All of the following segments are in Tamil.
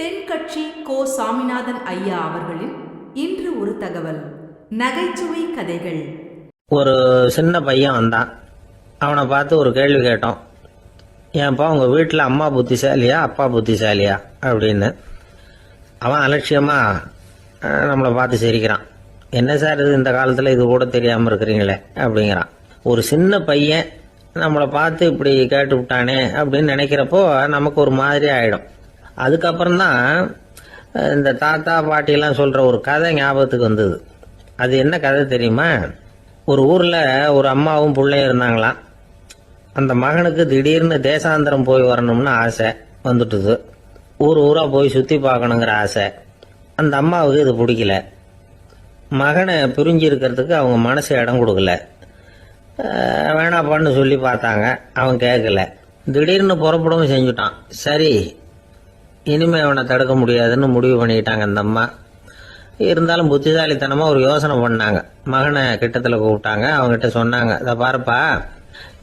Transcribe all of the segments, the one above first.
தென்கட்சி கோ சாமிநாதன் ஐயா அவர்களின் இன்று ஒரு தகவல். நகைச்சுவை கதைகள். ஒரு சின்ன பையன் வந்தான். அவனை பார்த்து ஒரு கேள்வி கேட்டோம். ஏன்ப்பா உங்கள் வீட்டில் அம்மா புத்திசாலியா அப்பா புத்திசாலியா? அப்படின்னு. அவன் அலட்சியமாக நம்மளை பார்த்து சிரிக்கிறான். என்ன சார் இது? இந்த காலத்தில் இது கூட தெரியாமல் இருக்கிறீங்களே? அப்படிங்கிறான். ஒரு சின்ன பையன் நம்மளை பார்த்து இப்படி கேட்டு விட்டானே அப்படின்னு நினைக்கிறப்போ நமக்கு ஒரு மாதிரி ஆகிடும் அதுக்கப்புறம் தான் இந்த தாத்தா பாட்டிலாம் சொல்கிற ஒரு கதை ஞாபகத்துக்கு வந்தது. அது என்ன கதை தெரியுமா? ஒரு ஊரில் ஒரு அம்மாவும் பிள்ளையும் இருந்தாங்களாம். அந்த மகனுக்கு திடீர்னு தேசாந்திரம் போய் வரணும்னு ஆசை வந்துட்டுது. ஊர் ஊராக போய் சுற்றி பார்க்கணுங்கிற ஆசை. அந்த அம்மாவுக்கு இது பிடிக்கல. மகனை பிரிஞ்சு இருக்கிறதுக்கு அவங்க மனசு இடம் கொடுக்கல. வேணாப்பான்னு சொல்லி பார்த்தாங்க. அவன் கேட்கல. திடீர்னு புறப்படவும் செஞ்சுட்டான். சரி இனிமேல் அவனை தடுக்க முடியாதுன்னு முடிவு பண்ணிக்கிட்டாங்க அந்த அம்மா. இருந்தாலும் புத்திசாலித்தனமாக ஒரு யோசனை பண்ணாங்க. மகனை கிட்டத்தில் கூப்பிட்டாங்க. அவங்ககிட்ட சொன்னாங்க இதை பாருப்பா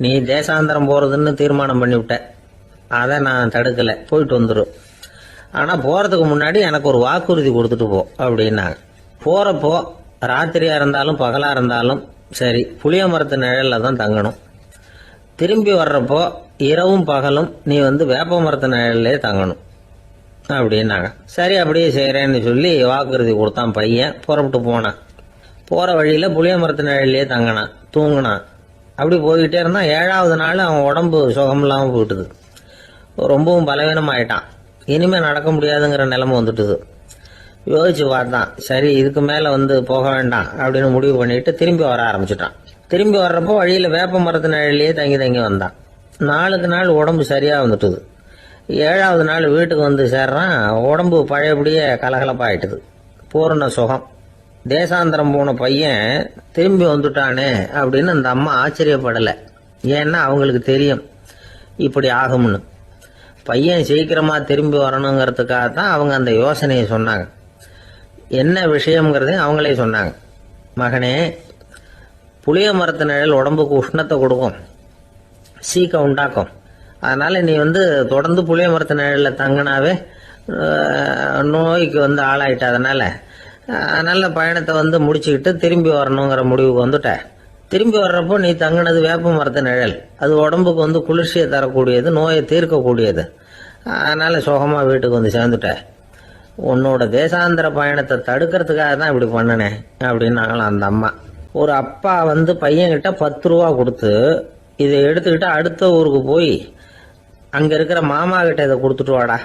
நீ தேசாந்திரம் போகிறதுன்னு தீர்மானம் பண்ணிவிட்ட. அதை நான் தடுக்கலை. போயிட்டு வந்துடும் ஆனால் போகிறதுக்கு முன்னாடி எனக்கு ஒரு வாக்குறுதி கொடுத்துட்டு போ அப்படின்னாங்க. போகிறப்போ ராத்திரியாக இருந்தாலும் பகலாக இருந்தாலும் சரி புளிய மரத்து நிழலில் தான் தங்கணும். திரும்பி வர்றப்போ இரவும் பகலும் நீ வந்து வேப்ப மரத்து நிழல்லே தங்கணும். அப்படின்னாங்க. சரி அப்படியே செய்கிறேன்னு சொல்லி வாக்குறுதி கொடுத்தான் பையன். புறப்பட்டு போனான். போகிற வழியில் புளிய மரத்து நிழல்லையே தங்கினான். தூங்கினான். அப்படி போய்கிட்டே இருந்தான் ஏழாவது நாள் அவன் உடம்பு சுகம் இல்லாமல் போயிட்டுது. ரொம்பவும் பலவீனமாயிட்டான். இனிமேல் நடக்க முடியாதுங்கிற நிலைமை வந்துட்டுது. யோசிச்சு பார்த்தான். சரி இதுக்கு மேலே வந்து போக வேண்டாம் அப்படின்னு முடிவு பண்ணிட்டு திரும்பி வர ஆரம்பிச்சிட்டான். திரும்பி வர்றப்போ வழியில் வேப்ப மரத்து நிழல்லையே தங்கி தங்கி வந்தான். நாளுக்கு நாள் உடம்பு சரியாக வந்துட்டுது. ஏழாவது நாள் வீட்டுக்கு வந்து சேர்றான். உடம்பு பழையபடியே கலகலப்பாயிட்டுது. பூரண சுகம். தேசாந்திரம் போன பையன் திரும்பி வந்துட்டானே அப்படின்னு அந்த அம்மா ஆச்சரியப்படலை. ஏன்னா அவங்களுக்கு தெரியும் இப்படி ஆகும்னு. பையன் சீக்கிரமாக திரும்பி வரணுங்கிறதுக்காக தான் அவங்க அந்த யோசனையை சொன்னாங்க. என்ன விஷயங்கிறதையும் அவங்களே சொன்னாங்க. மகனே புளிய மரத்து நிழல் உடம்புக்கு உஷ்ணத்தை கொடுக்கும். சீக்கம் உண்டாக்கும். அதனால் நீ வந்து தொடர்ந்து புளிய மரத்து நிழலில் தங்கினாவே நோய்க்கு வந்து ஆளாயிட்ட. அதனால் நல்ல பயணத்தை வந்து முடிச்சுக்கிட்டு திரும்பி வரணுங்கிற முடிவுக்கு வந்துட்டேன் திரும்பி வர்றப்போ நீ தங்கினது வேப்ப மரத்து நிழல். அது உடம்புக்கு வந்து குளிர்ச்சியை தரக்கூடியது நோயை தீர்க்கக்கூடியது. அதனால் சுகமாக வீட்டுக்கு வந்து சேர்ந்துட்ட. உன்னோட தேசாந்திர பயணத்தை தடுக்கிறதுக்காக தான் இப்படி பண்ணினேன் அப்படின்னாங்களாம் அந்த அம்மா. ஒரு அப்பா வந்து பையன்கிட்ட பத்து ரூபா கொடுத்து இதை எடுத்துக்கிட்டு அடுத்த ஊருக்கு போய் அங்கே இருக்கிற மாமா கிட்ட இதை கொடுத்துட்டு வாடா.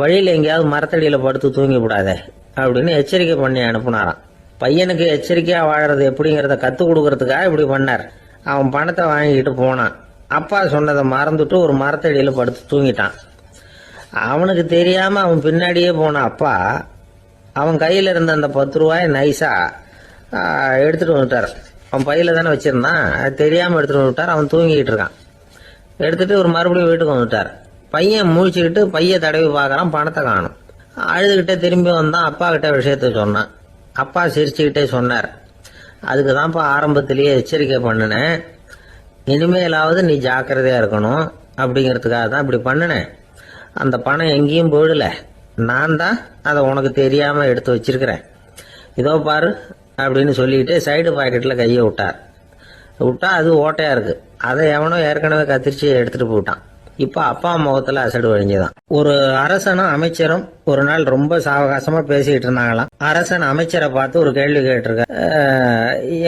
வழியில் எங்கேயாவது மரத்தடியில் படுத்து தூங்கி விடாதே அப்படின்னு எச்சரிக்கை பண்ணி அனுப்புனாராம். பையனுக்கு எச்சரிக்கையாக வாழறது எப்படிங்கிறத கற்றுக் கொடுக்கறதுக்காக இப்படி பண்ணார். அவன் பணத்தை வாங்கிக்கிட்டு போனான். அப்பா சொன்னதை மறந்துட்டு ஒரு மரத்தடியில் படுத்து தூங்கிட்டான். அவனுக்கு தெரியாம அவன் பின்னாடியே போன அப்பா அவன் கையில இருந்த அந்த பத்து ரூபாய் நைஸா எடுத்துட்டு வந்துட்டார். அவன் பையில தானே வச்சிருந்தான். தெரியாம எடுத்துட்டு வந்துட்டார். அவன் தூங்கிட்டு இருக்கான். எடுத்துட்டு ஒரு மறுபடியும் வீட்டுக்கு வந்துட்டார். பையன் முழிச்சுக்கிட்டு பைய தடவி பார்க்குறான் பணத்தை காணும். அழுதுகிட்டே திரும்பி வந்தான் அப்பா கிட்ட விஷயத்த சொன்னான். அப்பா சிரிச்சுக்கிட்டே சொன்னார். அதுக்கு தான்ப்பா ஆரம்பத்திலேயே எச்சரிக்கை பண்ணினேன். இனிமேலாவது நீ ஜாக்கிரதையாக இருக்கணும் அப்படிங்கிறதுக்காக தான் இப்படி பண்ணினேன். அந்த பணம் எங்கேயும் போயிடல. நான் தான் அதை உனக்கு தெரியாமல் எடுத்து வச்சிருக்கிறேன். இதோ பாரு அப்படின்னு சொல்லிக்கிட்டு சைடு பாக்கெட்டில் கையை விட்டார். விட்டா அது ஓட்டையாக இருக்குது அதை எவனோ ஏற்கனவே கத்திரிச்சு எடுத்துட்டு போயிட்டான். இப்போ அப்பா முகத்துல அசடு வழிஞ்சுதான் ஒரு அரசனும் அமைச்சரும் ஒரு நாள் ரொம்ப சாவகாசமா பேசிக்கிட்டு இருந்தாங்களாம். அரசன் அமைச்சரை பார்த்து ஒரு கேள்வி கேட்டிருக்க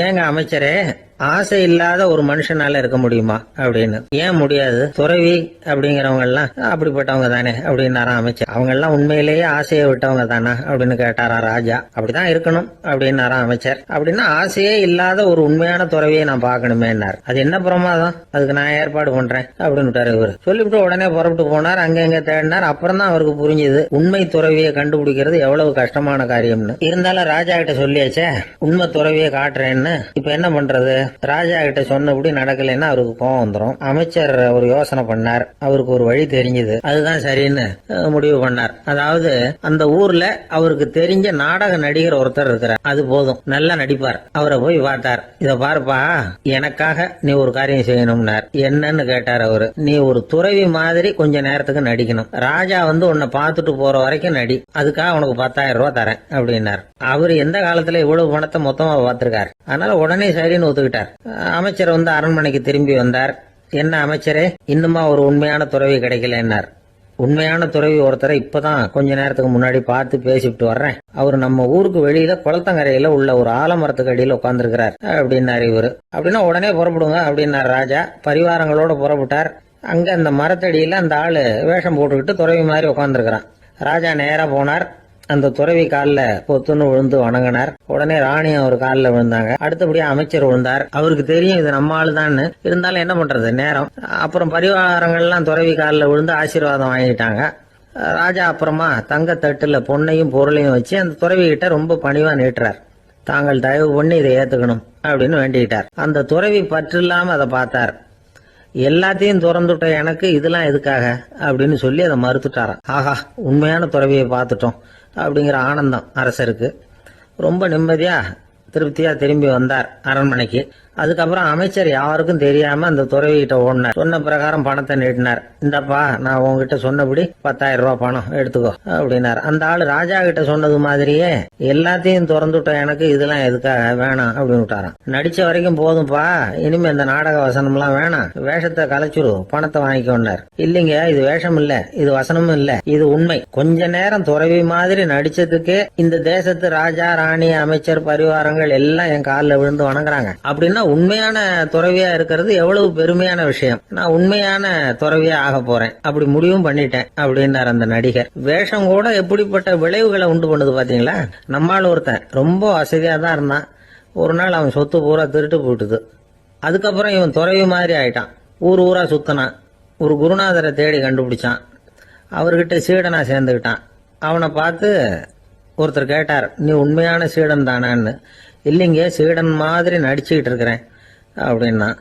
ஏங்க அமைச்சரே ஆசை இல்லாத ஒரு மனுஷனால இருக்க முடியுமா அப்படின்னு? ஏன் முடியாது? துறவி அப்படிங்கிறவங்க எல்லாம் அப்படிப்பட்டவங்க தானே அப்படின்னாரா அமைச்சர். அவங்க எல்லாம் உண்மையிலேயே ஆசையை விட்டவங்க தானே அப்படின்னு கேட்டாரா ராஜா. அப்படிதான் இருக்கணும் அப்படின்னாரா அமைச்சர். அப்படின்னா ஆசையே இல்லாத ஒரு உண்மையான துறவியை நான் பார்க்கணுமேனார் அது என்ன பிரமாதம் அதுக்கு நான் ஏற்பாடு பண்றேன் அப்படின்னு இவர். சொல்லிவிட்டு உடனே புறப்பட்டு போனார். அங்க எங்க தேடினார். அப்புறம் தான் அவருக்கு புரிஞ்சுது உண்மை துறவியை கண்டுபிடிக்கிறது எவ்வளவு கஷ்டமான காரியம்னு. இருந்தாலும் ராஜா கிட்ட சொல்லியாச்சே உண்மை துறவியை காட்டுறேன்னு. இப்ப என்ன பண்றது? ராஜா கிட்ட சொன்னபடி நடக்கலைன்னா அவருக்கு கோவம் வந்துடும் அமைச்சர் ஒரு யோசனை பண்ணார். அவருக்கு ஒரு வழி தெரிஞ்சது. அதுதான் சரின்னு முடிவு பண்ணார். அதாவது அந்த ஊர்ல அவருக்கு தெரிஞ்ச நாடக நடிகர் ஒருத்தர் இருக்கிறார். அது போதும். நல்லா நடிப்பார். அவரை போய் பார்த்தார். இத பாருப்பா எனக்காக நீ ஒரு காரியம் செய்யணும்னார். என்னன்னு கேட்டார் அவரு. நீ ஒரு துறவி மாதிரி கொஞ்ச நேரத்துக்கு நடிக்கணும். ராஜா வந்து உன்னை பார்த்துட்டு போற வரைக்கும் நடி. அதுக்காக உனக்கு பத்தாயிரம் ரூபாய் தரேன் அப்படின்னார். அவர் எந்த காலத்துல இவ்வளவு பணத்தை மொத்தமா பார்த்திருக்காரு. அதனால உடனே சரின்னு ஒத்துக்கிட்டார். அஹ் அமைச்சர் வந்து அரண்மனைக்கு திரும்பி வந்தார். என்ன அமைச்சரே இன்னுமா ஒரு உண்மையான துறவி கிடைக்கலன்னார். உண்மையான துறவி ஒருத்தரை இப்பதான் கொஞ்ச நேரத்துக்கு முன்னாடி பார்த்து பேசிவிட்டு வர்றேன். அவர் நம்ம ஊருக்கு வெளியில குளத்தங்கரையில உள்ள ஒரு ஆலமரத்துக்கு அடியில உட்காந்துருக்கிறார் அப்படின்னாரு இவர். அப்படின்னா உடனே புறப்படுங்க அப்படின்னார் ராஜா. பரிவாரங்களோட புறப்பட்டார். அங்க அந்த மரத்தடியில அந்த ஆளு வேஷம் போட்டுக்கிட்டு துறவி மாதிரி உட்காந்துருக்கிறான் ராஜா நேரா போனார். அந்த துறவி காலில் பொத்துன்னு விழுந்து வணங்கினார். உடனே ராணி அவர் காலில் விழுந்தாங்க. அடுத்தபடியா அமைச்சர் விழுந்தார். அவருக்கு தெரியும் இது நம்ம ஆளுதான்னு. இருந்தாலும் என்ன பண்றது? நேரம். அப்புறம் பரிவாரங்கள்லாம் துறவி காலில் விழுந்து ஆசீர்வாதம் வாங்கிட்டாங்க. ராஜா அப்புறமா தங்க தட்டுல பொண்ணையும் பொருளையும் வச்சு அந்த துறவி கிட்ட ரொம்ப பணிவா நீட்டுறார். தாங்கள் தயவு பண்ணி இதை ஏத்துக்கணும் அப்படின்னு வேண்டிக்கிட்டார். அந்த துறவி பற்றில்லாம அதை பார்த்தார். எல்லாத்தையும் திறந்துட்ட எனக்கு இதெல்லாம் எதுக்காக? அப்படின்னு சொல்லி அதை மறுத்துட்டாராம். ஆஹா உண்மையான துறவியை பார்த்துட்டோம். அப்படிங்கிற ஆனந்தம் அரசருக்கு. ரொம்ப நிம்மதியாக திருப்தியாக திரும்பி வந்தார் அரண்மனைக்கு. அதுக்கப்புறம் அமைச்சர் யாருக்கும் தெரியாம அந்த துறவிகிட்ட ஓடினார். சொன்ன பிரகாரம் பணத்தை நீட்டினார். இந்தப்பா நான் உங்ககிட்ட சொன்னபடி பத்தாயிரம் ரூபாய் பணம் எடுத்துக்கோ அப்படின்னாரு. அந்த ஆள் ராஜா கிட்ட சொன்னது மாதிரியே எல்லாத்தையும் திறந்துட்டோம் எனக்கு இதெல்லாம் எதுக்காக? வேணாம் அப்படின்னு விட்டாராம். நடிச்ச வரைக்கும் போதும்பா இனிமே இந்த நாடக வசனம்லாம் வேணாம். வேஷத்தை கலைச்சுரு பணத்தை வாங்கிக்கொண்டார் இல்லைங்க இது வேஷம் இல்ல இது வசனமும் இல்ல இது உண்மை. கொஞ்ச நேரம் துறவி மாதிரி நடிச்சதுக்கு இந்த தேசத்து ராஜா ராணி அமைச்சர் பரிவாரங்கள் எல்லாம் என் காலில் விழுந்து வணங்குறாங்க. அப்படின்னா உண்மையான துறவியா இருக்கிறது எவ்வளவு பெருமையான விஷயம். நான் உண்மையான துறவியா ஆக போறேன். அப்படி முடிவும் பண்ணிட்டேன் அப்படின்னார் அந்த நடிகர். வேஷம் கூட எப்படிப்பட்ட விளைவுகளை உண்டு பண்ணுது பாத்தீங்களா? நம்மால் ஒருத்தன் ரொம்ப வசதியா தான் இருந்தான். ஒரு நாள் அவன் சொத்து பூரா திருட்டு போட்டுது அதுக்கப்புறம் இவன் துறவி மாதிரி ஆயிட்டான். ஊர் ஊரா சுத்தினான். ஒரு குருநாதரை தேடி கண்டுபிடிச்சான். அவர்கிட்ட சீடனா சேர்ந்துக்கிட்டான். அவனை பார்த்து ஒருத்தர் கேட்டார் நீ உண்மையான சீடன் தானான்னு இல்லைங்க சீடன் மாதிரி நடிச்சுக்கிட்டு இருக்கிறேன் அப்படின்னா.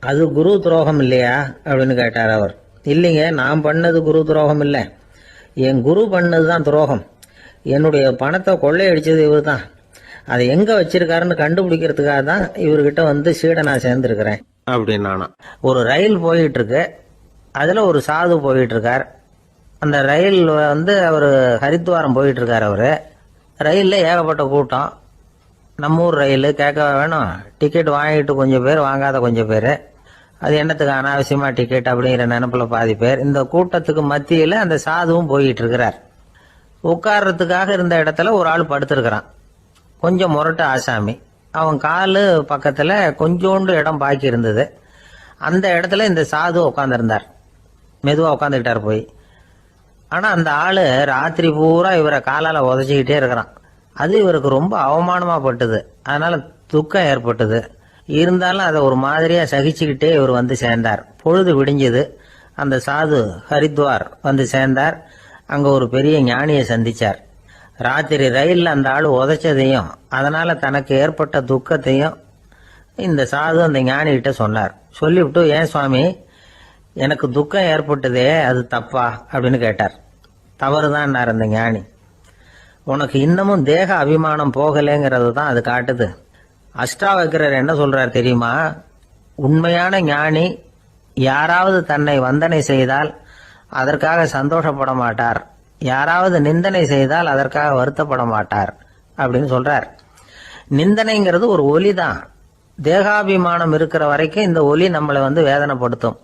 அது குரு துரோகம் இல்லையா அப்படின்னு கேட்டார் அவர். இல்லைங்க நான் பண்ணது குரு துரோகம் இல்லை. என் குரு பண்ணது தான் துரோகம். என்னுடைய பணத்தை கொள்ளையடிச்சது இவர் தான். அதை எங்க வச்சிருக்காருன்னு கண்டுபிடிக்கிறதுக்காக தான் இவர்கிட்ட வந்து சீடனா சேர்ந்திருக்கிறேன். அப்படின்னானா? ஒரு ரயில் போயிட்டு இருக்கு அதுல ஒரு சாது போயிட்டு இருக்கார் அந்த ரயில் வந்து அவர் ஹரித்வாரம் போயிட்டு இருக்கார் அவரு. ரயில்ல ஏகப்பட்ட கூட்டம். நம்ம ஊர் ரயில் கேட்க வேணும். டிக்கெட் வாங்கிட்டு கொஞ்சம் பேர் வாங்காத கொஞ்சம் பேர். அது என்னத்துக்கு அனாவசியமா டிக்கெட் அப்படிங்கிற நினப்பில் பாதி பேர். இந்த கூட்டத்துக்கு மத்தியில் அந்த சாதுவும் போயிட்டு இருக்கிறார். உட்கார்றதுக்காக இருந்த இடத்துல ஒரு ஆள் படுத்திருக்கிறான். கொஞ்சம் முரட்டு ஆசாமி. அவன் காலு பக்கத்தில் கொஞ்சோண்டு இடம் பாக்கி இருந்தது. அந்த இடத்துல இந்த சாது உட்காந்துருந்தார் மெதுவாக உட்காந்துக்கிட்டார் போய். ஆனால் அந்த ஆள் ராத்திரி பூரா இவரை காலால் உதச்சிக்கிட்டே இருக்கிறான். அது இவருக்கு ரொம்ப அவமானமாக பட்டது. அதனால் துக்கம் ஏற்பட்டது. இருந்தாலும் அதை ஒரு மாதிரியாக சகிச்சுக்கிட்டே இவர் வந்து சேர்ந்தார். பொழுது விடிஞ்சது. அந்த சாது ஹரித்வார் வந்து சேர்ந்தார். அங்கே ஒரு பெரிய ஞானியை சந்தித்தார் ராத்திரி ரயிலில் அந்த ஆள் உதைச்சதையும் அதனால் தனக்கு ஏற்பட்ட துக்கத்தையும் இந்த சாது அந்த ஞானிகிட்ட சொன்னார். சொல்லிவிட்டு ஏன் சுவாமி எனக்கு துக்கம் ஏற்பட்டதே அது தப்பா? அப்படின்னு கேட்டார். தவறுதான் அந்த ஞானி. உனக்கு இன்னமும் தேக அபிமானம் போகலைங்கிறது தான் அது காட்டுது. அஷ்டாவக்கிரர் என்ன சொல்றார் தெரியுமா? உண்மையான ஞானி யாராவது தன்னை வந்தனை செய்தால் அதற்காக சந்தோஷப்பட மாட்டார். யாராவது நிந்தனை செய்தால் அதற்காக வருத்தப்பட மாட்டார் அப்படின்னு சொல்றார். நிந்தனைங்கிறது ஒரு ஒலி தான். தேகாபிமானம் இருக்கிற வரைக்கும் இந்த ஒலி நம்மளை வந்து வேதனைப்படுத்தும்.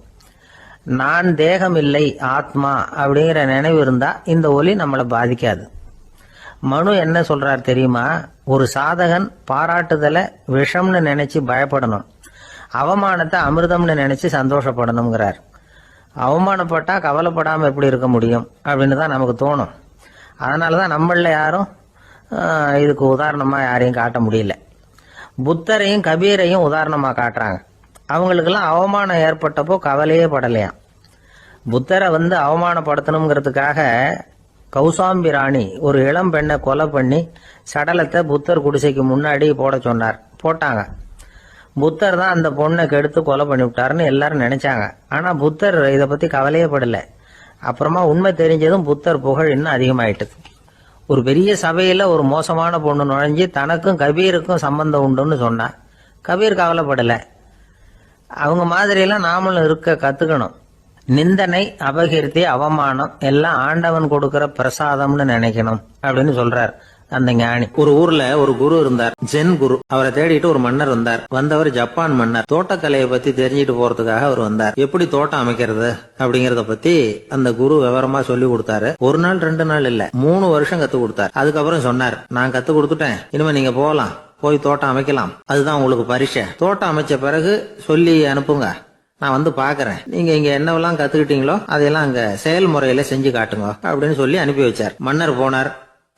நான் தேகம் இல்லை ஆத்மா அப்படிங்கிற நினைவு இருந்தா இந்த ஒலி நம்மளை பாதிக்காது. மனு என்ன சொல்றார் தெரியுமா? ஒரு சாதகன் பாராட்டுதலை விஷம்னு நினைச்சு பயப்படணும். அவமானத்தை அமிர்தம்னு நினைச்சு சந்தோஷப்படணுங்கிறார் அவமானப்பட்டா கவலைப்படாமல் எப்படி இருக்க முடியும் அப்படின்னு தான் நமக்கு தோணும். அதனால தான் நம்மளில் யாரும் இதுக்கு உதாரணமாக யாரையும் காட்ட முடியல. புத்தரையும் கபீரையும் உதாரணமாக காட்டுறாங்க. அவங்களுக்கெல்லாம் அவமானம் ஏற்பட்டப்போ கவலையே படலையாம். புத்தரை வந்து அவமானப்படுத்தணுங்கிறதுக்காக கௌசாம்பி ராணி ஒரு இளம் பெண்ணை கொலை பண்ணி சடலத்தை புத்தர் குடிசைக்கு முன்னாடி போட சொன்னார். போட்டாங்க. புத்தர் தான் அந்த பொண்ணை கெடுத்து கொலை பண்ணி விட்டாருன்னு எல்லாரும் நினைச்சாங்க. ஆனா புத்தர் இதை பத்தி கவலையே அப்புறமா உண்மை தெரிஞ்சதும் புத்தர் புகழ் இன்னும் அதிகமாயிட்டது. ஒரு பெரிய சபையில ஒரு மோசமான பொண்ணு நுழைஞ்சு தனக்கும் கபீருக்கும் சம்பந்தம் உண்டுன்னு சொன்னா. கபீர் கவலைப்படலை. அவங்க மாதிரியெல்லாம் நாமளும் இருக்க கத்துக்கணும். நிந்தனை அபகீர்த்தி அவமானம் எல்லாம் ஆண்டவன் கொடுக்கிற பிரசாதம்னு நினைக்கணும் அப்படின்னு சொல்றார் அந்த ஞானி. ஒரு ஊர்ல ஒரு குரு இருந்தார் ஜென் குரு. அவரை தேடிட்டு ஒரு மன்னர் வந்தார். வந்தவர் ஜப்பான் மன்னர். தோட்டக்கலையை பத்தி தெரிஞ்சுட்டு போறதுக்காக அவர் வந்தார். எப்படி தோட்டம் அமைக்கிறது அப்படிங்கறத பத்தி அந்த குரு விவரமா சொல்லி கொடுத்தாரு. ஒரு நாள் ரெண்டு நாள் இல்ல மூணு வருஷம் கத்து கொடுத்தாரு. அதுக்கப்புறம் சொன்னார் நான் கத்து கொடுத்துட்டேன். இனிமே நீங்க போகலாம். போய் தோட்டம் அமைக்கலாம். அதுதான் உங்களுக்கு பரிசை தோட்டம் அமைச்ச பிறகு சொல்லி அனுப்புங்க. நான் வந்து பாக்குறேன். நீங்க இங்க என்னவெல்லாம் கத்துக்கிட்டீங்களோ அதையெல்லாம் அங்க செயல்முறையில செஞ்சு காட்டுங்க அப்படின்னு சொல்லி அனுப்பி வச்சார். மன்னர் போனார்.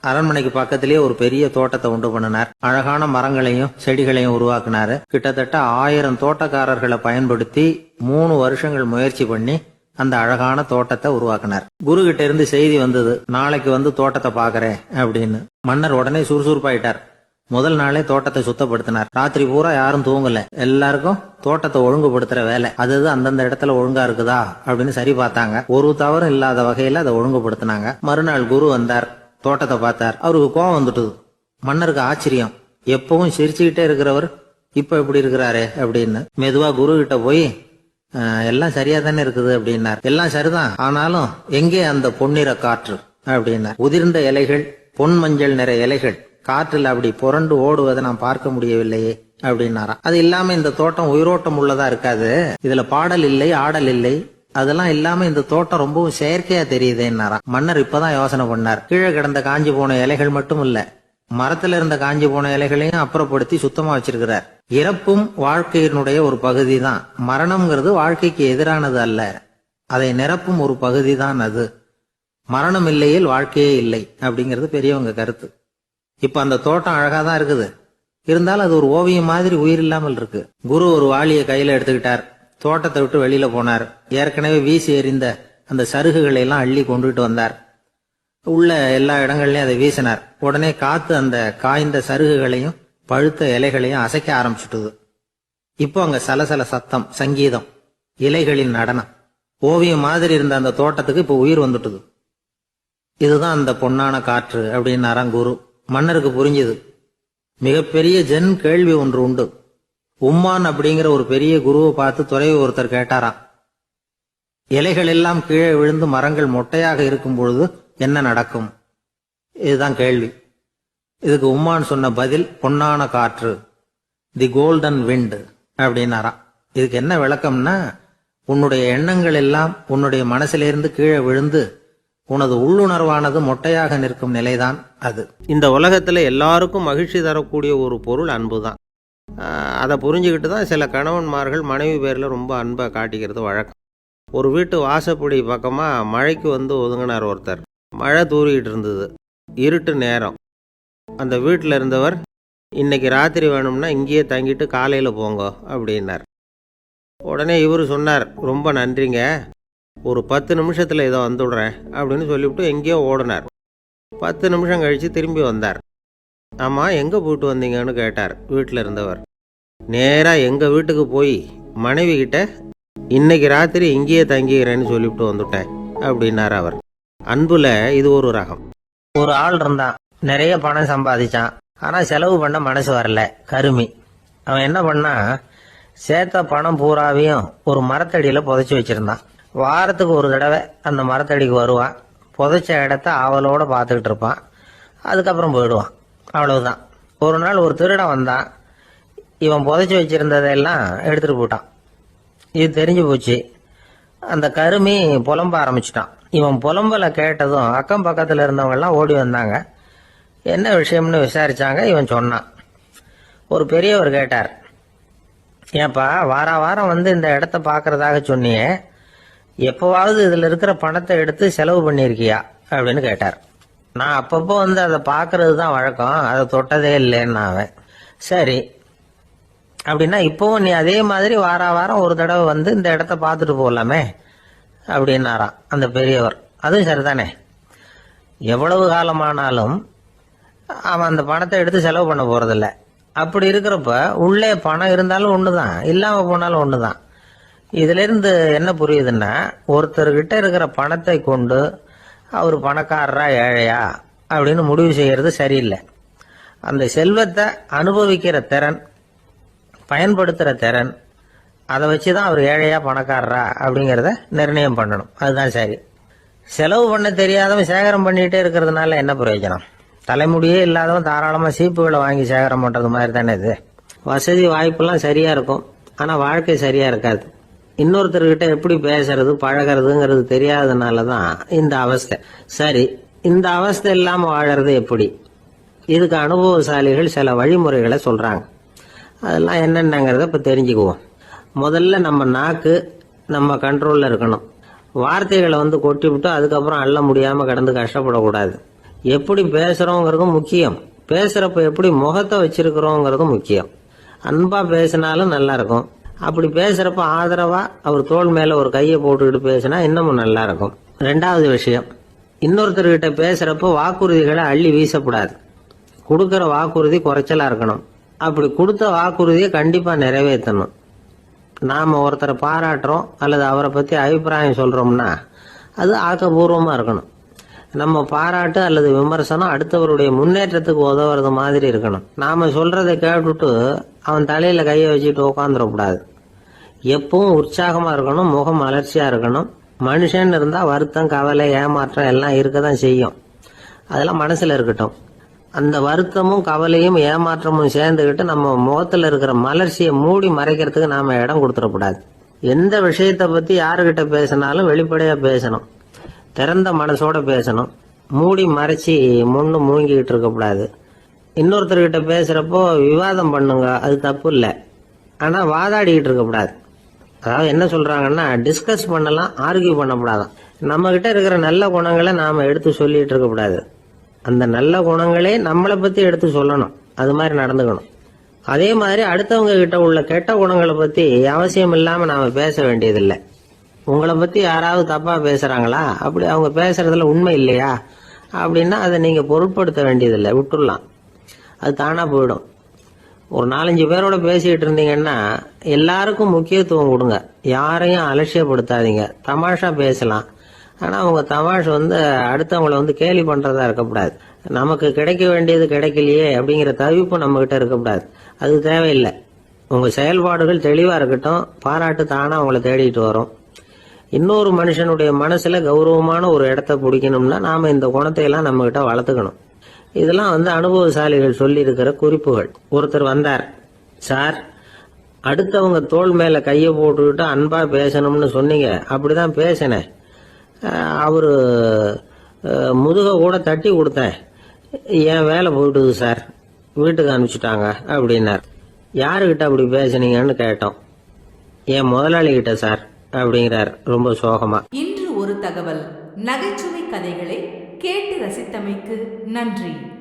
அரண்மனைக்கு பக்கத்திலேயே ஒரு பெரிய தோட்டத்தை உண்டு பண்ணினார். அழகான மரங்களையும் செடிகளையும் உருவாக்குனாரு. கிட்டத்தட்ட ஆயிரம் தோட்டக்காரர்களை பயன்படுத்தி மூணு வருஷங்கள் முயற்சி பண்ணி அந்த அழகான தோட்டத்தை உருவாக்குனார். குரு கிட்ட இருந்து செய்தி வந்தது நாளைக்கு வந்து தோட்டத்தை பாக்குறேன் அப்படின்னு. மன்னர் உடனே சுறுசுறுப்பாயிட்டார். முதல் நாளே தோட்டத்தை சுத்தப்படுத்தினார். ராத்திரி பூரா யாரும் தூங்கல. எல்லாருக்கும் தோட்டத்தை ஒழுங்குபடுத்துற வேலை. அது அந்தந்த இடத்துல ஒழுங்கா இருக்குதா? அப்படின்னு சரி பார்த்தாங்க. ஒரு தவறும் இல்லாத வகையில அதை ஒழுங்குபடுத்தினாங்க. மறுநாள் குரு வந்தார். தோட்டத்தை பார்த்தார். அவருக்கு கோவம் வந்துட்டுது. மன்னருக்கு ஆச்சரியம். எப்பவும் சிரிச்சுக்கிட்டே இருக்கிறவர் இப்ப எப்படி இருக்கிறாரே? அப்படின்னு. மெதுவா குரு கிட்ட போய் எல்லாம் சரியா தானே இருக்குது? அப்படின்னார். எல்லாம் சரிதான். ஆனாலும் எங்கே அந்த பொன்னிற காற்று? அப்படின்னார். உதிர்ந்த இலைகள் பொன் மஞ்சள் நிற இலைகள் காற்றில் அப்படி புரண்டு ஓடுவதை நான் பார்க்க முடியவில்லையே அப்படின்னாராம் அது இல்லாம இந்த தோட்டம் உயிரோட்டம் உள்ளதா இருக்காது. இதுல பாடல் இல்லை ஆடல் இல்லை. அதெல்லாம் இல்லாம இந்த தோட்டம் ரொம்பவும் செயற்கையா தெரியுதுன்னாராம் மன்னர் இப்பதான் யோசனை பண்ணார். கீழே கிடந்த காஞ்சி போன இலைகள் மட்டும் இல்ல மரத்துல இருந்த காஞ்சி போன இலைகளையும் அப்புறப்படுத்தி சுத்தமா வச்சிருக்கிறார். இறப்பும் வாழ்க்கையினுடைய ஒரு பகுதி தான் மரணம்ங்கிறது வாழ்க்கைக்கு எதிரானது அல்ல. அதை நிரப்பும் ஒரு பகுதி தான் அது. மரணம் இல்லையில் வாழ்க்கையே இல்லை அப்படிங்கிறது பெரியவங்க கருத்து. இப்ப அந்த தோட்டம் அழகா தான் இருக்குது. இருந்தாலும் அது ஒரு ஓவியம் மாதிரி உயிர் இல்லாமல் இருக்கு. குரு ஒரு வாளியை கையில எடுத்துக்கிட்டார். தோட்டத்தை விட்டு வெளியில போனார். ஏற்கனவே வீசி எறிந்த அந்த சருகுகளை எல்லாம் அள்ளி கொண்டுட்டு வந்தார். உள்ள எல்லா இடங்கள்லயும் அதை வீசினார். உடனே காத்து அந்த காய்ந்த சருகுகளையும் பழுத்த இலைகளையும் அசைக்க ஆரம்பிச்சுட்டுது. இப்போ அங்க சலசல சத்தம் சங்கீதம் இலைகளின் நடனம். ஓவியம் மாதிரி இருந்த அந்த தோட்டத்துக்கு இப்போ உயிர் வந்துட்டுது. இதுதான் அந்த பொன்னான காற்று அப்படின்னாராம் குரு. மன்னருக்கு புரிஞ்சுது. மிகப்பெரிய ஜென் கேள்வி ஒன்று உண்டு. உம்மான் அப்படிங்கிற ஒரு பெரிய குருவை பார்த்து துறையை ஒருத்தர் கேட்டாராம். இலைகள் எல்லாம் கீழே விழுந்து மரங்கள் மொட்டையாக இருக்கும் பொழுது என்ன நடக்கும்? இதுதான் கேள்வி. இதுக்கு உம்மான் சொன்ன பதில் பொன்னான காற்று. தி கோல்டன் விண்டு அப்படின்னாராம். இதுக்கு என்ன விளக்கம்னா உன்னுடைய எண்ணங்கள் எல்லாம் உன்னுடைய மனசிலிருந்து கீழே விழுந்து உனது உள்ளுணர்வானது மொட்டையாக நிற்கும் நிலைதான் அது. இந்த உலகத்தில் எல்லாருக்கும் மகிழ்ச்சி தரக்கூடிய ஒரு பொருள் அன்பு தான் அதை புரிஞ்சுக்கிட்டு தான் சில கணவன்மார்கள் மனைவி பேரில் ரொம்ப அன்பை காட்டிக்கிறது வழக்கம். ஒரு வீட்டு வாசப்படி பக்கமாக மழைக்கு வந்து ஒதுங்கினார் ஒருத்தர். மழை தூறிக்கிட்டு இருந்தது. இருட்டு நேரம். அந்த வீட்டில் இருந்தவர் இன்னைக்கு ராத்திரி வேணும்னா இங்கேயே தங்கிட்டு காலையில் போங்க அப்படின்னார். உடனே இவர் சொன்னார் ரொம்ப நன்றிங்க. ஒரு பத்து நிமிஷத்தில் இதை வந்துவிடுறேன் அப்படின்னு சொல்லிவிட்டு எங்கேயோ ஓடினார். பத்து நிமிஷம் கழித்து திரும்பி வந்தார். ஆமாம் எங்கே போயிட்டு வந்தீங்கன்னு கேட்டார் வீட்டில் இருந்தவர். நேராக எங்கள் வீட்டுக்கு போய் மனைவி கிட்ட இன்னைக்கு ராத்திரி இங்கேயே தங்கிக்கிறேன்னு சொல்லிவிட்டு வந்துட்டேன் அப்படின்னார் அவர். அன்புல இது ஒரு ரகம். ஒரு ஆள் இருந்தான். நிறைய பணம் சம்பாதிச்சான். ஆனால் செலவு பண்ண மனசு வரல. கருமி. அவன் என்ன பண்ணா சேர்த்த பணம் பூராவையும் ஒரு மரத்தடியில் புதைச்சி வச்சிருந்தான். வாரத்துக்கு ஒரு தடவை அந்த மரத்தடிக்கு வருவான். புதைச்ச இடத்த ஆவலோடு பார்த்துக்கிட்டு இருப்பான். அதுக்கப்புறம் போயிடுவான். அவ்வளவுதான். ஒரு நாள் ஒரு திருடன் வந்தான். இவன் புதைச்சி வச்சிருந்ததெல்லாம் எடுத்துட்டு போட்டான் இது தெரிஞ்சு போச்சு. அந்த கருமி புலம்ப ஆரம்பிச்சிட்டான். இவன் புலம்பலை கேட்டதும் அக்கம் பக்கத்தில் இருந்தவங்கெல்லாம் ஓடி வந்தாங்க. என்ன விஷயம்னு விசாரிச்சாங்க. இவன் சொன்னான். ஒரு பெரியவர் கேட்டார். ஏன்பா வார வாரம் வந்து இந்த இடத்த பார்க்கறதாக சொன்னியே. எப்போவாவது இதில் இருக்கிற பணத்தை எடுத்து செலவு பண்ணியிருக்கியா அப்படின்னு கேட்டார். நான் அப்பப்போ வந்து அதை பார்க்கறது தான் வழக்கம். அதை தொட்டதே இல்லைன்னு அவன் சரி. அப்படின்னா இப்போவும் நீ அதே மாதிரி வார வாரம் ஒரு தடவை வந்து இந்த இடத்த பார்த்துட்டு போகலாமே அப்படின்னாராம் அந்த பெரியவர். அதுவும் சரிதானே. எவ்வளவு காலமானாலும் அவன் அந்த பணத்தை எடுத்து செலவு பண்ண போகிறதில்ல அப்படி இருக்கிறப்ப உள்ளே பணம் இருந்தாலும் ஒன்று தான் இல்லாமல் போனாலும் ஒன்று தான் இதுல இருந்து என்ன புரியுதுன்னா ஒருத்தர்கிட்ட இருக்கிற பணத்தை கொண்டு அவர் பணக்காரரா ஏழையா? அப்படின்னு முடிவு செய்யறது சரியில்லை. அந்த செல்வத்தை அனுபவிக்கிற திறன் பயன்படுத்துகிற திறன் அதை வச்சு தான் அவர் ஏழையா பணக்காரரா அப்படிங்கிறத நிர்ணயம் பண்ணணும். அதுதான் சரி. செலவு பண்ண தெரியாதவன் சேகரம் பண்ணிகிட்டே இருக்கிறதுனால என்ன பிரயோஜனம்? தலைமுடியே இல்லாதவன் தாராளமாக சீப்புகளை வாங்கி சேகரம் பண்ணுறது மாதிரி தானே இது. வசதி வாய்ப்பெல்லாம் சரியாக இருக்கும். ஆனால் வாழ்க்கை சரியாக இருக்காது. இன்னொருத்தர்கிட்ட எப்படி பேசுறது பழகிறதுங்கிறது தெரியாததுனால தான் இந்த அவஸ்தை. சரி இந்த அவஸ்தை இல்லாமல் வாழறது எப்படி? இதுக்கு அனுபவசாலிகள் சில வழிமுறைகளை சொல்கிறாங்க அதெல்லாம் என்னென்னங்கிறத இப்போ தெரிஞ்சுக்குவோம். முதல்ல நம்ம நாக்கு நம்ம கண்ட்ரோலில் இருக்கணும். வார்த்தைகளை வந்து கொட்டி விட்டு அதுக்கப்புறம் அள்ள முடியாமல் கிடந்து கஷ்டப்படக்கூடாது. எப்படி பேசுகிறோங்கிறதும் முக்கியம். பேசுகிறப்ப எப்படி முகத்தை வச்சிருக்கிறோங்கிறதும் முக்கியம். அன்பாக பேசினாலும் நல்லாயிருக்கும் அப்படி பேசுகிறப்ப ஆதரவாக அவர் தோல் மேலே ஒரு கையை போட்டுக்கிட்டு பேசினா இன்னமும் நல்லா இருக்கும். ரெண்டாவது விஷயம் இன்னொருத்தர்கிட்ட பேசுகிறப்போ வாக்குறுதிகளை அள்ளி வீசக்கூடாது. கொடுக்குற வாக்குறுதி குறைச்சலா இருக்கணும். அப்படி கொடுத்த வாக்குறுதியை கண்டிப்பா நிறைவேற்றணும். நாம் ஒருத்தரை பாராட்டுறோம் அல்லது அவரை பற்றி அபிப்பிராயம் சொல்கிறோம்னா அது ஆக்கப்பூர்வமாக இருக்கணும். நம்ம பாராட்டு அல்லது விமர்சனம் அடுத்தவருடைய முன்னேற்றத்துக்கு உதவுறது மாதிரி இருக்கணும். நாம சொல்றதை கேட்டுட்டு அவன் தலையில கையை வச்சுட்டு உட்காந்துடக்கூடாது எப்பவும் உற்சாகமா இருக்கணும் முகம் அலர்ச்சியா இருக்கணும். மனுஷன் இருந்தா வருத்தம் கவலை ஏமாற்றம் எல்லாம் இருக்க தான் செய்யும். அதெல்லாம் மனசுல இருக்கட்டும். அந்த வருத்தமும் கவலையும் ஏமாற்றமும் சேர்ந்துக்கிட்டு நம்ம முகத்துல இருக்கிற மலர்ச்சியை மூடி மறைக்கிறதுக்கு நாம இடம் கொடுத்துடக்கூடாது. எந்த விஷயத்தை பத்தி யாருக்கிட்ட பேசினாலும் வெளிப்படையா பேசணும். திறந்த மனசோட பேசணும். மூடி மறைச்சி முன்னு மூங்கிக்கிட்டு இருக்கக்கூடாது. இன்னொருத்தர்கிட்ட பேசுகிறப்போ விவாதம் பண்ணுங்க அது தப்பு இல்லை. ஆனால் வாதாடிக்கிட்டு இருக்கக்கூடாது. அதாவது என்ன சொல்கிறாங்கன்னா டிஸ்கஸ் பண்ணலாம் ஆர்கியூ பண்ணக்கூடாதான். நம்மக்கிட்ட இருக்கிற நல்ல குணங்களை நாம் எடுத்து சொல்லிகிட்டு இருக்கக்கூடாது. அந்த நல்ல குணங்களே நம்மளை பற்றி எடுத்து சொல்லணும். அது மாதிரி நடந்துக்கணும். அதே மாதிரி அடுத்தவங்க கிட்ட உள்ள கெட்ட குணங்களை பற்றி அவசியம் இல்லாமல் நாம் பேச வேண்டியதில்லை. உங்களை பத்தி யாராவது தப்பா பேசுறாங்களா? அப்படி அவங்க பேசுறதுல உண்மை இல்லையா? அப்படின்னா அதை நீங்க பொருட்படுத்த வேண்டியதில்லை விட்டுடலாம் அது தானா போயிடும். ஒரு நாலஞ்சு பேரோட பேசிக்கிட்டு இருந்தீங்கன்னா எல்லாருக்கும் முக்கியத்துவம் கொடுங்க. யாரையும் அலட்சியப்படுத்தாதீங்க. தமாஷா பேசலாம். ஆனால் அவங்க தமாஷ் வந்து அடுத்தவங்கள வந்து கேலி பண்ணுறதா இருக்கக்கூடாது. நமக்கு கிடைக்க வேண்டியது கிடைக்கலையே அப்படிங்கிற தவிப்பு நம்மக்கிட்ட இருக்கக்கூடாது. அது தேவையில்லை. உங்கள் செயல்பாடுகள் தெளிவாக இருக்கட்டும். பாராட்டு தானாக அவங்கள தேடிட்டு வரும். இன்னொரு மனுஷனுடைய மனசுல கௌரவமான ஒரு இடத்த பிடிக்கணும்னா நாம இந்த குணத்தை எல்லாம் நம்ம கிட்ட வளர்த்துக்கணும். இதெல்லாம் வந்து அனுபவசாலிகள் சொல்லி இருக்கிற குறிப்புகள். ஒருத்தர் வந்தார். சார் அடுத்தவங்க தோல் மேல கையை போட்டுக்கிட்டு அன்பா பேசணும்னு சொன்னீங்க. அப்படிதான் பேசினேன். அவரு முதுக கூட தட்டி கொடுத்தேன். என் வேலை போயிட்டுது சார்? வீட்டுக்கு அனுப்பிச்சிட்டாங்க அப்படின்னார். யாருக்கிட்ட அப்படி பேசுனீங்கன்னு கேட்டோம். என் முதலாளிகிட்ட சார். அப்படிங்கிறார். ரொம்ப சோகமா. இன்று ஒரு தகவல். நகைச்சுவை கதைகளை கேட்டு ரசித்தமைக்கு நன்றி.